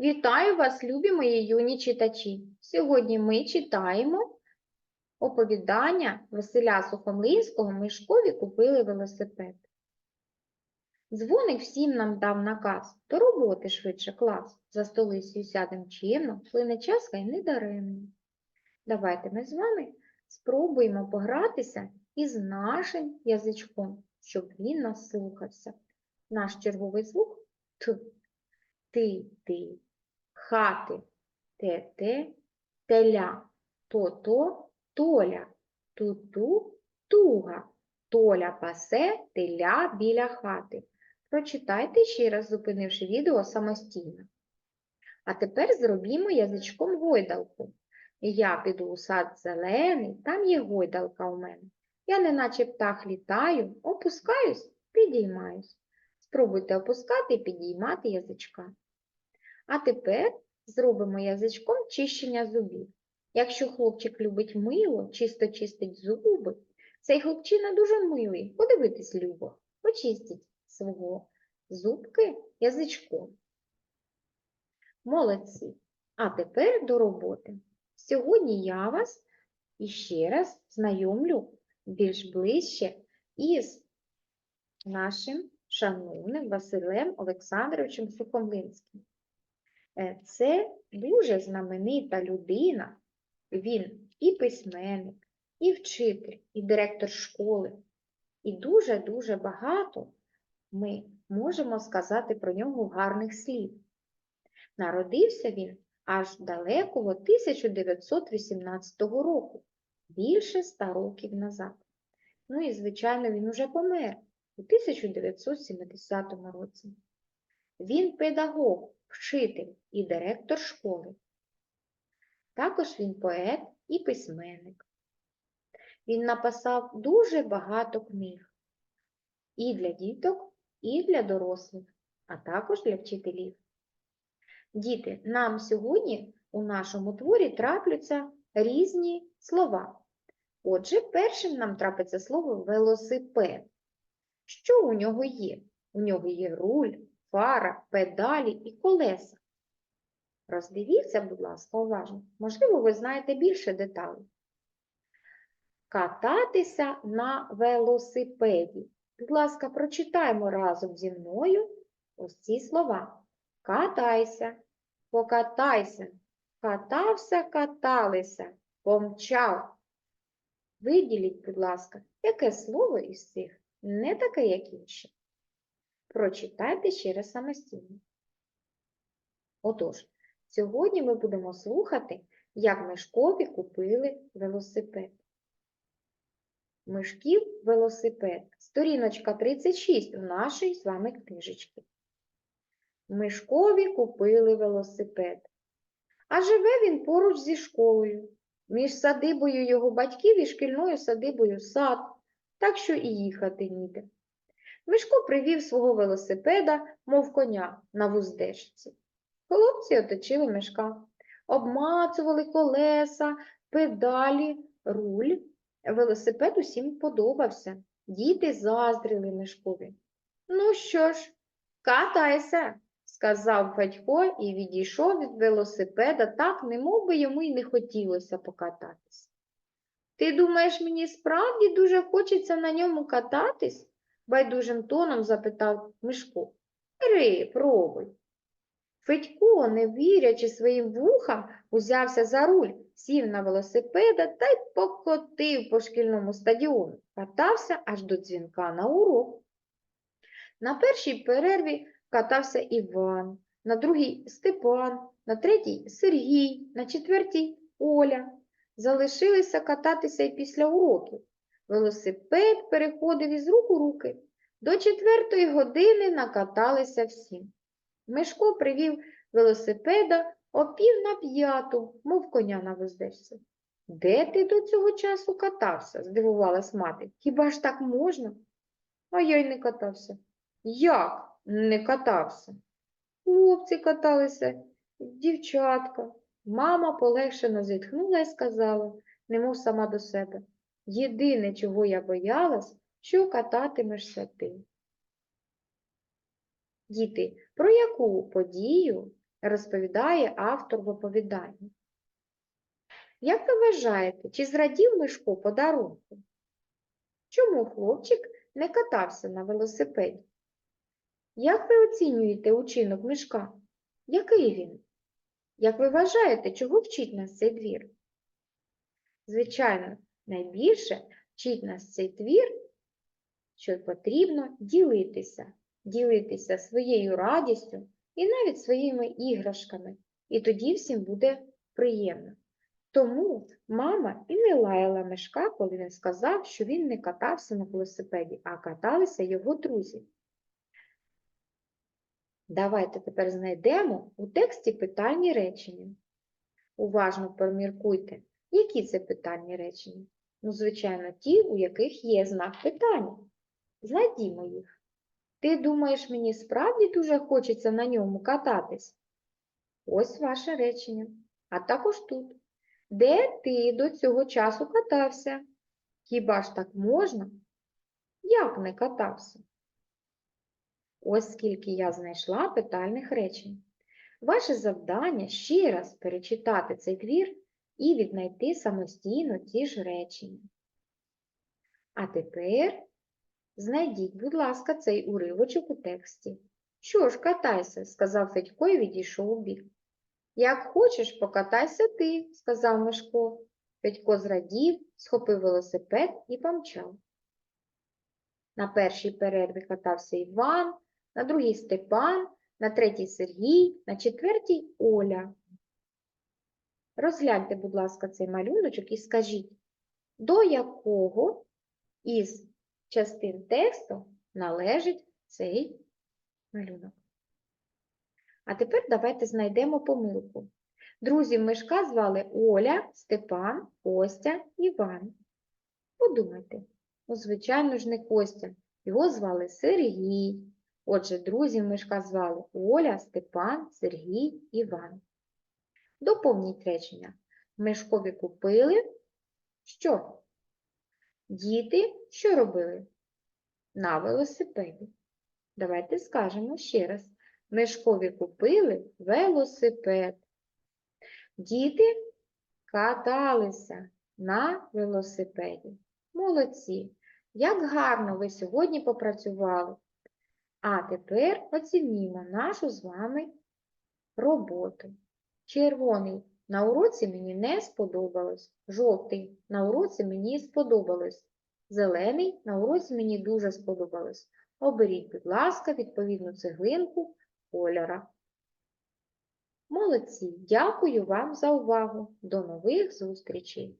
Вітаю вас, любі мої юні читачі! Сьогодні ми читаємо оповідання Василя Сухомлинського «Мишкові купили велосипед». Дзвоник всім нам дав наказ, до роботи швидше клас. За столицею сядем чимно, плине час хай не даремно. Давайте ми з вами спробуємо погратися із нашим язичком, щоб він нас слухався. Наш черговий звук Т. Ти, ти, хати, те, те, теля, то, то, толя, ту-ту, туга, толя пасе, теля біля хати. Прочитайте ще раз, зупинивши відео самостійно. А тепер зробімо язичком гойдалку. Я піду у сад зелений, там є гойдалка у мене. Я неначе птах літаю, опускаюсь, підіймаюсь. Спробуйте опускати і підіймати язичка. А тепер зробимо язичком чищення зубів. Якщо хлопчик любить мило, чисто чистить зуби, цей хлопчина дуже милий, подивитись любо, почистіть свого зубки язичком. Молодці. А тепер до роботи. Сьогодні я вас іще раз знайомлю більш ближче із нашим шановним Василем Олександровичем Сухомлинським. Е, Це дуже знаменита людина. Він і письменник, і вчитель, і директор школи. І дуже-дуже багато ми можемо сказати про нього гарних слів. Народився він аж далекого 1918 року, більше ста років назад. Ну і, звичайно, він уже помер у 1970 році. Він педагог, вчитель і директор школи. Також він поет і письменник. Він написав дуже багато книг і для діток, і для дорослих, а також для вчителів. Діти, нам сьогодні у нашому творі трапляться різні слова. Отже, першим нам трапиться слово велосипед. Що у нього є? У нього є руль, фара, педалі і колеса. Роздивіться, будь ласка, уважно. Можливо, ви знаєте більше деталей. Кататися на велосипеді. Будь ласка, прочитаємо разом зі мною ось ці слова. Катайся, покатайся, катався, каталися, помчав. Виділіть, будь ласка, яке слово із цих не таке, як інші. Прочитайте ще раз самостійно. Отож, сьогодні ми будемо слухати, як Мишкові купили велосипед. Мишків велосипед. Сторіночка 36 у нашій з вами книжечці. Мишкові купили велосипед. А живе він поруч зі школою, між садибою його батьків і шкільною садибою сад, так що і їхати ніде. Мишко привів свого велосипеда, мов коня, на вуздечці. Хлопці оточили мишка, обмацували колеса, педалі, руль. Велосипед усім подобався. Діти заздрили мишкові. Ну що ж, катайся, сказав Федько і відійшов від велосипеда так, немов би йому й не хотілося покататись. Ти думаєш, мені справді дуже хочеться на ньому кататись? Байдужим тоном запитав Мишко. Бери, пробуй. Федько, не вірячи своїм вухам, узявся за руль, сів на велосипеда та й покотив по шкільному стадіону, катався аж до дзвінка на урок. На першій перерві катався Іван, на другій Степан, на третій Сергій, на четвертій Оля. Залишилися кататися й після уроків. Велосипед переходив із рук у руки. До четвертої години накаталися всі. Мишко привів велосипеда о пів на п'яту, мов коня на вуздечці. Де ти до цього часу катався? здивувалась мати. Хіба ж так можна? А я й не катався. Як не катався? Хлопці каталися, дівчатка. Мама полегшено зітхнула і сказала, немов сама до себе. Єдине, чого я боялась, що кататимешся ти. Діти, про яку подію розповідає автор в оповіданні. Як ви вважаєте, чи зрадів Мишко подарунку? Чому хлопчик не катався на велосипеді? Як ви оцінюєте учинок Мишка? Який він? Як ви вважаєте, чого вчить нас цей двір? Звичайно, найбільше вчить нас цей твір, що потрібно ділитися, ділитися своєю радістю і навіть своїми іграшками, і тоді всім буде приємно. Тому мама і не лаяла Мишка, коли він сказав, що він не катався на велосипеді, а каталися його друзі. Давайте тепер знайдемо у тексті питальні речення. Уважно поміркуйте, які це питальні речення. Ну, звичайно, ті, у яких є знак питання. Знайдімо їх. Ти думаєш, мені справді дуже хочеться на ньому кататись? Ось ваше речення. А також тут. Де ти до цього часу катався? Хіба ж так можна? Як не катався? Ось скільки я знайшла питальних речень. Ваше завдання ще раз перечитати цей твір і віднайти самостійно ті ж речення. А тепер знайдіть, будь ласка, цей уривочок у тексті. Що ж, катайся, сказав Федько і відійшов у бік. Як хочеш, покатайся ти, сказав Мишко. Федько зрадів, схопив велосипед і помчав. На першій перерві катався Іван, на другій Степан, на третій Сергій, на четвертій Оля. Розгляньте, будь ласка, цей малюночок і скажіть, до якого із частин тексту належить цей малюнок. А тепер давайте знайдемо помилку. Друзів Мишка звали Оля, Степан, Костя, Іван. Подумайте, ну, звичайно ж, не Костя. Його звали Сергій. Отже, друзів Мишка звали Оля, Степан, Сергій, Іван. Доповніть речення. Мишкові купили. Що? Діти що робили? На велосипеді. Давайте скажемо ще раз. Мишкові купили велосипед. Діти каталися на велосипеді. Молодці! Як гарно ви сьогодні попрацювали! А тепер оцінімо нашу з вами роботу. Червоний на уроці мені не сподобалось. Жовтий на уроці мені сподобалось. Зелений на уроці мені дуже сподобалось. Оберіть, будь ласка, відповідну цеглинку кольора. Молодці! Дякую вам за увагу! До нових зустрічей!